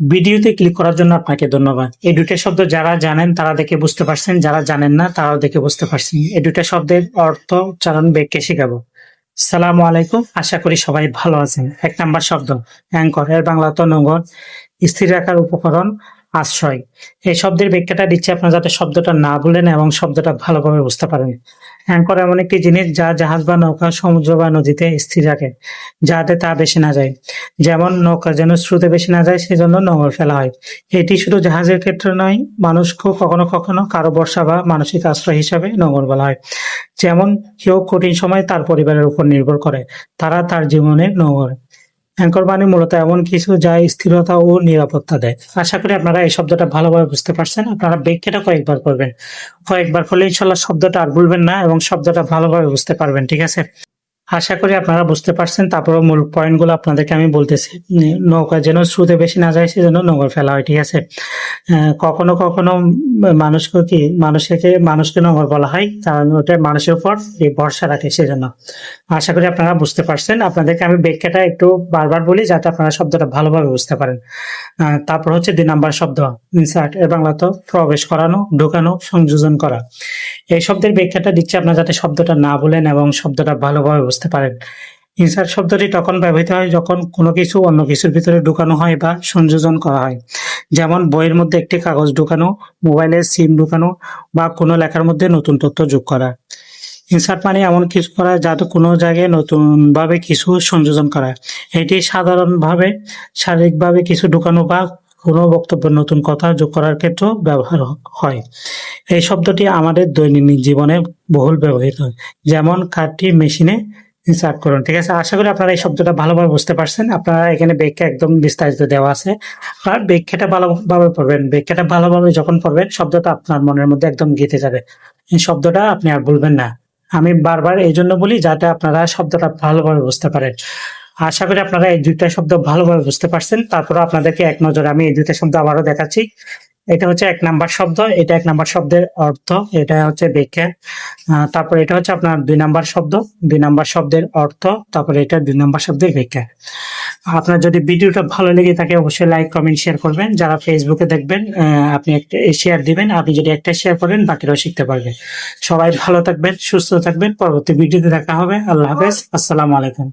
ভিডিওতে ক্লিক করার জন্য আপনাকে ধন্যবাদ। এই দুইটা শব্দ যারা জানেন, তারা দেখে বুঝতে পারছেন, যারা জানেন না, তারাও দেখে বুঝতে পারছেন। এই দুইটা শব্দের অর্থ উচ্চারণ বেগকে শেখাবো। সালামু আলাইকুম, আশা করি সবাই ভালো আছেন। এক নাম্বার শব্দ, অ্যাঙ্কর। এর বাংলা তো নগর স্থির রাখার উপকরণ, আশ্রয়। এই শব্দের ব্যাখ্যাটা দিচ্ছে আপনারা যাতে শব্দটা না ভুলেন এবং শব্দটা ভালোভাবে বুঝতে পারেন। অ্যাঙ্কর এমন একটি জিনিস যা জাহাজ বা নৌকা, সমুদ্র বা নদীতে স্থির রাখে, যাতে তা বেশি না যায়। যেমন নৌকা যেন স্রোতে বেশি না যায়, সেজন্য নোঙর ফেলা হয়। এটি শুধু জাহাজের ক্ষেত্রে নয় মানুষকেও কখনো কখনো কারও বর্ষা বা মানসিক আশ্রয় হিসাবে নোঙর বলা হয়। যেমন কেউ কঠিন সময় তার পরিবারের উপর নির্ভর করে, তারা তার জীবনের নোঙর। অ্যাঙ্কর মানে মূলত এমন কিছু যা স্থিরতা ও নিরাপত্তা দেয়। আশা করি আপনারা এই শব্দটা ভালোভাবে বুঝতে পারছেন। আপনারা ব্যাখ্যাটা কয়েকবার করবেন। কয়েকবার করলে ইনশাল্লাহ শব্দটা আর ভুলবেন না এবং শব্দটা ভালোভাবে বুঝতে পারবেন, ঠিক আছে? আশা করি আপনারা বুঝতে পারছেন। তারপরে মূল পয়েন্টগুলো আপনাদেরকে আমি বলতেছি। নৌকা যেন স্রোতে বেশি না যায়, সেজন্য নগর ফেলা হয়, ঠিক আছে? কখনো কখনো মানুষকে কি, মানুষকে মানুষকে নগর বলা হয়, কারণ ওটা মানুষের উপর ভরসা রাখে, সেজন্য। আশা করি আপনারা বুঝতে পারছেন। আপনাদেরকে আমি ব্যাখ্যাটা একটু বারবার বলি, যাতে আপনারা শব্দটা ভালোভাবে বুঝতে পারেন। তারপর হচ্ছে দুই নাম্বার শব্দ ইনসার্ট এর বাংলা তো প্রবেশ করানো, ঢোকানো, সংযোজন করা। এই শব্দের ব্যাখ্যাটা দিচ্ছে আপনারা যাতে শব্দটা না বলেন এবং শব্দটা ভালোভাবে বুঝতে পারেন। ইনসার্ট শব্দটি তখন ব্যবহৃত হয় যখন কোনো কিছু অন্য কিছুর ভিতরে ঢুকানো হয় বা সংযোজন করা হয়। যেমন বইয়ের মধ্যে একটি কাগজ ঢুকানো, মোবাইলের সিম ঢুকানো বা কোনো লেখার মধ্যে নতুন তথ্য যোগ করা। ইনসার্ট মানে এমন কিছু করা যাতে কোনো জায়গায় নতুনভাবে কিছু সংযোজন করা। এটি সাধারণভাবে শারীরিকভাবে কিছু ঢুকানো বা কোনো বক্তব্যের নতুন কথা যোগ করার ক্ষেত্রেও ব্যবহার হয়। এই শব্দটি আমাদের দৈনন্দিন জীবনে বহুল ব্যবহৃত হয়। যেমন কাঠটি মেশিনে ইনসার্ট করুন, ঠিক আছে? আশা করি আপনারা এই শব্দটা ভালোভাবে বুঝতে পারছেন। আপনারা এখানে ব্যাখ্যা একদম বিস্তারিত দেওয়া আছে। আর ব্যাখ্যাটা ভালোভাবে পড়বেন। ব্যাখ্যাটা ভালোভাবে যখন পড়বেন, শব্দটা আপনার মনের মধ্যে একদম গেঁথে যাবে। এই শব্দটা আপনি আর ভুলবেন না। আমি বারবার এই জন্য বলি, যাতে আপনারা শব্দটা ভালোভাবে বুঝতে পারেন। আশা করি আপনারা এই দুইটা শব্দ ভালোভাবে বুঝতে পারছেন। তারপর আপনাদেরকে এক নজরে আমি এই দুইটা শব্দ আবারও দেখাচ্ছি। এটা হচ্ছে এক নাম্বার শব্দ। এটা এক নাম্বার শব্দের অর্থ, এটা হচ্ছে ব্যাখ্যা। তারপর এটা হচ্ছে আপনার দুই নাম্বার শব্দ। দুই নাম্বার শব্দের অর্থ, তারপর এটা দুই নাম্বার শব্দের ব্যাখ্যা। আপনার যদি ভিডিওটা ভালো লেগে থাকে, অবশ্যই লাইক, কমেন্ট, শেয়ার করবেন। যারা ফেসবুকে দেখবেন আপনি একটা শেয়ার দিবেন। আপনি যদি একটা শেয়ার করেন, বাকিরাও শিখতে পারবে। সবাই ভালো থাকবেন, সুস্থ থাকবেন। পরবর্তী ভিডিওতে দেখা হবে। আল্লাহ হাফেজ। আসসালামু আলাইকুম।